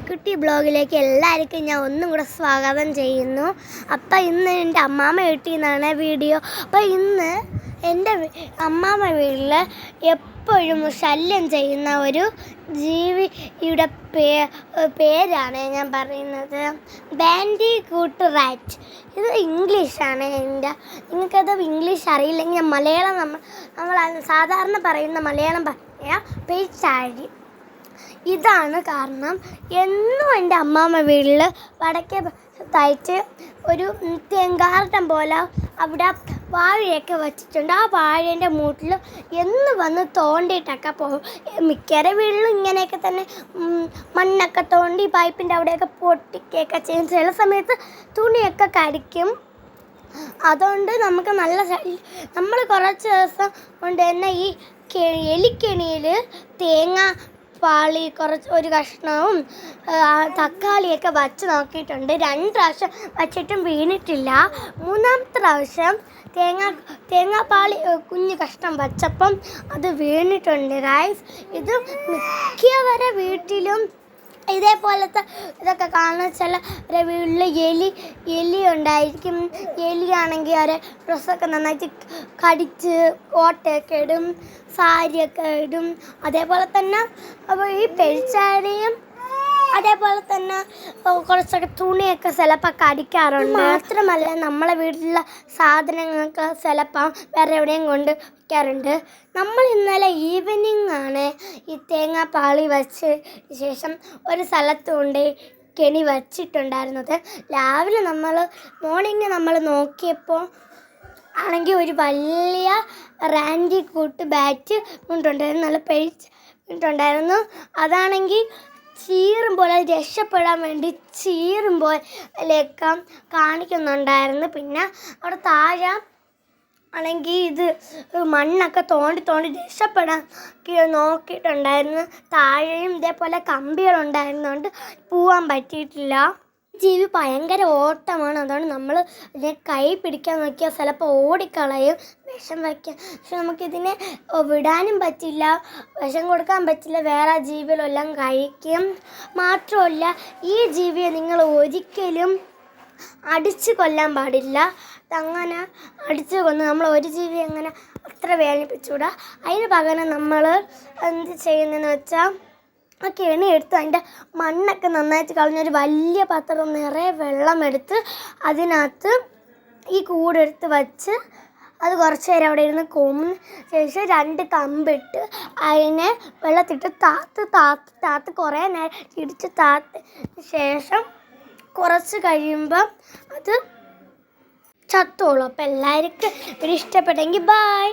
Beauty ബ്ലോഗിലേക്ക് എല്ലാവർക്കും ഞാൻ ഒന്നും കൂടെ സ്വാഗതം ചെയ്യുന്നു. അപ്പം ഇന്ന് എന്റെ അമ്മാമ്മ വീട്ടിൽ നിന്നാണ് വീഡിയോ. അപ്പം ഇന്ന് എന്റെ അമ്മാമ്മ വീട്ടിൽ എപ്പോഴും ശല്യം ചെയ്യുന്ന ഒരു ജീവിയുടെ പേ പേരാണ് ഞാൻ പറയുന്നത്. ബാൻഡി കൂട്ട് റാറ്റ് ഇത് ഇംഗ്ലീഷാണ് എന്റെ. നിങ്ങൾക്കത് ഇംഗ്ലീഷ് അറിയില്ലെങ്കിൽ ഞാൻ മലയാളം നമ്മൾ നമ്മൾ സാധാരണ പറയുന്ന മലയാളം പറയാ പേച്ചാഴി ഇതാണ് കാരണം. എന്നും എന്റെ അമ്മാമ്മ വീട്ടിൽ വടക്കേ തയ്ച്ച് ഒരു തെങ്കാർട്ടം പോലെ അവിടെ വാഴയൊക്കെ വച്ചിട്ടുണ്ട്. ആ വാഴേന്റെ മൂട്ടിൽ എന്ന് വന്ന് തോണ്ടിയിട്ടൊക്കെ പോകും. മിക്കര വീട്ടിലും ഇങ്ങനെയൊക്കെ തന്നെ മണ്ണൊക്കെ തോണ്ടി പൈപ്പിന്റെ അവിടെയൊക്കെ പൊട്ടിക്കുകയൊക്കെ ചെയ്യും. ചില സമയത്ത് തുണിയൊക്കെ കടിക്കും. അതുകൊണ്ട് നമുക്ക് നല്ല നമ്മൾ കുറച്ച് ദിവസം കൊണ്ട് തന്നെ ഈ എലിക്കെണിയിൽ തേങ്ങ പാളി കുറച്ച് ഒരു കഷ്ണവും തക്കാളിയൊക്കെ വച്ച് നോക്കിയിട്ടുണ്ട്. രണ്ട് പ്രാവശ്യം വച്ചിട്ടും വീണിട്ടില്ല. മൂന്നാമത്തെ പ്രാവശ്യം തേങ്ങ തേങ്ങാപ്പാളി കുഞ്ഞു കഷ്ണം വച്ചപ്പം അത് വീണിട്ടുണ്ട് ഗായ്സ് ഇത് മിക്കവരെ വീട്ടിലും ഇതേപോലത്തെ ഇതൊക്കെ കാണുന്ന ചില വീട്ടിൽ എലി എലി ഉണ്ടായിരിക്കും. എലിയാണെങ്കിൽ അവരെ ഡ്രസ്സൊക്കെ നന്നായിട്ട് കടിച്ച് ഓട്ടയൊക്കെ ഇടും സാരിയൊക്കെ ഇടും. അതേപോലെ തന്നെ അപ്പോൾ ഈ ഓ, കുറച്ചൊക്കെ തുണിയൊക്കെ ചിലപ്പോൾ കടിക്കാറുണ്ട്. മാത്രമല്ല നമ്മളെ വീട്ടിലുള്ള സാധനങ്ങളൊക്കെ ചിലപ്പം വേറെ എവിടെയും കൊണ്ട് വയ്ക്കാറുണ്ട്. നമ്മൾ ഇന്നലെ ഈവനിങ് ആണ് ഈ തേങ്ങാപ്പാളി വച്ച് ശേഷം ഒരു സ്ഥലത്ത് കൊണ്ട് കെണി വച്ചിട്ടുണ്ടായിരുന്നത്. രാവിലെ നമ്മൾ മോർണിംഗ് നമ്മൾ നോക്കിയപ്പോൾ ആണെങ്കിൽ ഒരു വലിയ റാൻഡി കൂട്ട് ബാറ്റ് കൊണ്ടുണ്ടായിരുന്നു. നല്ല പേച്ച് ഉണ്ടായിരുന്നു അതാണെങ്കിൽ ചീറുമ്പോൾ അത് രക്ഷപ്പെടാൻ വേണ്ടി ചീറുമ്പോൾ ലേക്കം കാണിക്കുന്നുണ്ടായിരുന്നു. പിന്നെ അവിടെ താഴെ ആണെങ്കിൽ ഇത് മണ്ണൊക്കെ തോണ്ടി തോണ്ടി രക്ഷപ്പെടാൻ നോക്കിയിട്ടുണ്ടായിരുന്നു. താഴെയും ഇതേപോലെ കമ്പികളുണ്ടായിരുന്നുകൊണ്ട് പോവാൻ പറ്റിയിട്ടില്ല. ജീവി ഭയങ്കര ഓട്ടമാണ്. അതുകൊണ്ട് നമ്മൾ ഇതിനെ കൈ പിടിക്കാൻ നോക്കിയാൽ ചിലപ്പോൾ ഓടിക്കളയും വിഷം വയ്ക്കാൻ പക്ഷെ നമുക്കിതിനെ വിടാനും പറ്റില്ല വിഷം കൊടുക്കാൻ പറ്റില്ല. വേറെ ജീവികളെല്ലാം കഴിക്കും. മാത്രമല്ല ഈ ജീവിയെ നിങ്ങൾ ഒരിക്കലും അടിച്ചു കൊല്ലാൻ പാടില്ല. അങ്ങനെ അടിച്ചു കൊന്ന് നമ്മൾ ഒരു ജീവി അങ്ങനെ അത്ര വേദനിപ്പിച്ചുകൂടാ. അതിന് പകരം നമ്മൾ എന്ത് ചെയ്യുന്നതെന്ന് വെച്ചാൽ ആ കെണി എടുത്ത് അതിന്റെ മണ്ണൊക്കെ നന്നായിട്ട് കളഞ്ഞൊരു വലിയ പാത്രം നിറയെ വെള്ളമെടുത്ത് അതിനകത്ത് ഈ കൂടെടുത്ത് വച്ച് അത് കുറച്ച് നേരം അവിടെ ഇരുന്ന് കൊന്ന് ശേഷം രണ്ട് കമ്പിട്ട് അതിനെ വെള്ളത്തിട്ട് താത്ത് താത്ത് താത്ത് കുറേ നേരം ഇടിച്ച് താത്ത് ശേഷം കുറച്ച് കഴിയുമ്പം അത് ചത്തോളൂ. അപ്പം എല്ലാവർക്കും ഇവിടെ ഇഷ്ടപ്പെട്ടെങ്കിൽ ബായ്